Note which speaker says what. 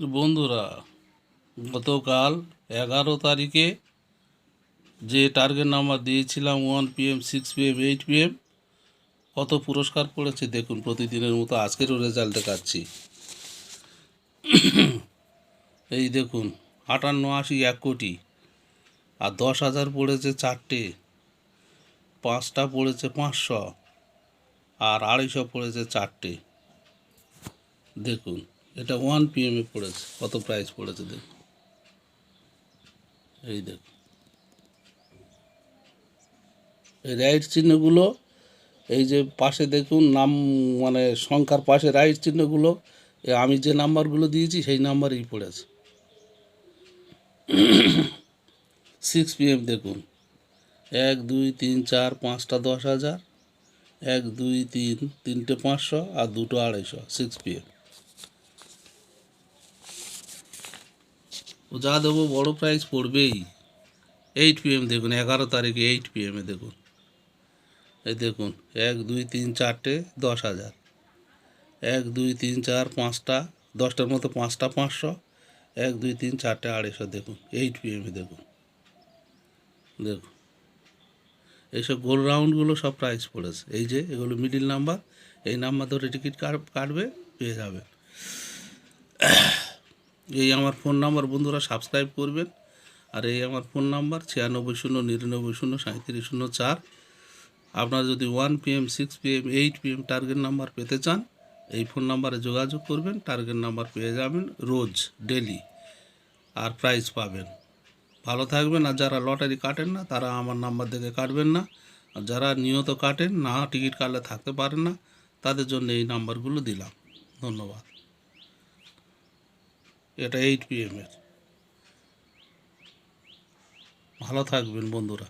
Speaker 1: বন্ধুরা, গতকাল এগারো তারিখে যে টার্গেট নাম্বার দিয়েছিলাম one PM six PM eight PM কত পুরস্কার পড়েছে দেখুন প্রতিদিনের মতো আজকেরও রেজাল্ট দেখাচ্ছি। এই দেখুন, আটান্ন আশি এক কোটি আর দশ হাজার পড়েছে চারটে, পাঁচটা পড়েছে পাঁচশো আর আড়াইশো পড়েছে চারটে। দেখুন এটা ওয়ান পিএমে পড়েছে। কত প্রাইস পড়েছে দেখুন। এই দেখুন। এই রাইট চিহ্নগুলো, এই যে পাশে দেখুন, নাম মানে সংখ্যার পাশে রাইট চিহ্নগুলো আমি যে নাম্বারগুলো দিয়েছি, সেই নাম্বারেই পড়েছে। সিক্স পিএম দেখুন। এক, দুই, তিন, চার, পাঁচটা দশ হাজার। এক, দুই, তিন, তিনটে পাঁচশো আর দুটো আড়াইশো সিক্স পিএম ও যা দেবো বড় প্রাইস পড়বেই। এইট পিএম দেখুন, এগারো তারিখে এইট পিএমে দেখুন। এই দেখুন, এক, দুই, তিন, চারটে, দশ হাজার। এক, দুই, তিন, চার, পাঁচটা, দশটার মতো পাঁচটা পাঁচশো। এক, দুই, তিন, চারটে, আড়াইশো দেখুন এইট পিএমে দেখুন। দেখুন। এইসব গোল রাউন্ডগুলো সব প্রাইস পড়েছে। এই যে, এগুলো মিডিল নাম্বার এই নাম্বার ধরে টিকিট কাটবে, পেয়ে যাবেন এই আমার ফোন নাম্বার বন্ধুরা সাবস্ক্রাইব করবেন। আর এই আমার ফোন নাম্বার ছিয়ানব্বই শূন্য, নিরানব্বই শূন্য সাঁত্রিশ শূন্য, চার। আপনারা যদি one PM, six PM, eight PM target number পেতে চান, এই ফোন নাম্বারে যোগাযোগ করবেন। টার্গেট নাম্বার পেয়ে যাবেন রোজ, ডেলি। আর প্রাইজ পাবেন। ভালো থাকবেন। আর যারা লটারি কাটেন না, তারা আমার নাম্বার দেখে কাটবেন না। আর যারা নিয়ত কাটেন না, টিকিট কাটলে থাকতে পারেন না। তাদের জন্য এই নাম্বারগুলো দিলাম। ধন্যবাদ। এটা এইট পিএমের ভালো থাকবেন বন্ধুরা।